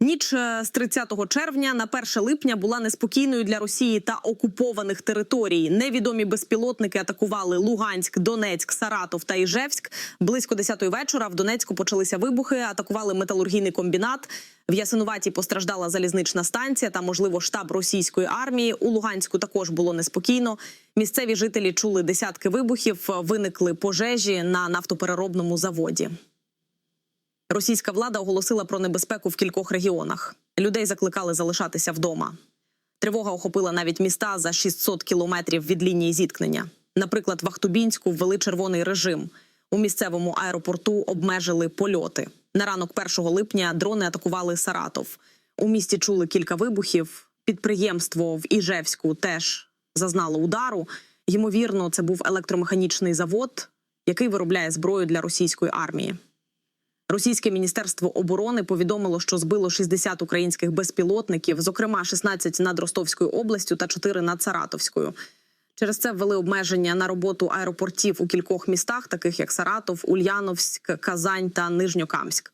Ніч е, з 30 червня на 1 липня була неспокійною для Росії та окупованих територій. Невідомі безпілотники атакували Луганськ, Донецьк, Саратов та Іжевськ. Близько 10 вечора в Донецьку почалися вибухи. Атакували металургійний комбінат. В Ясинуваті постраждала залізнична станція та, можливо, штаб російської армії. У Луганську також було неспокійно. Місцеві жителі чули десятки вибухів. Виникли пожежі на нафтопереробному заводі. Російська влада оголосила про небезпеку в кількох регіонах. Людей закликали залишатися вдома. Тривога охопила навіть міста за 600 кілометрів від лінії зіткнення. Наприклад, в Ахтубінську ввели червоний режим. У місцевому аеропорту обмежили польоти. На ранок 1 липня дрони атакували Саратов. У місті чули кілька вибухів. Підприємство в Іжевську теж зазнало удару. Ймовірно, це був електромеханічний завод, який виробляє зброю для російської армії. Російське міністерство оборони повідомило, що збило 60 українських безпілотників, зокрема 16 над Ростовською областю та 4 над Саратовською. Через це ввели обмеження на роботу аеропортів у кількох містах, таких як Саратов, Ульяновськ, Казань та Нижньокамськ.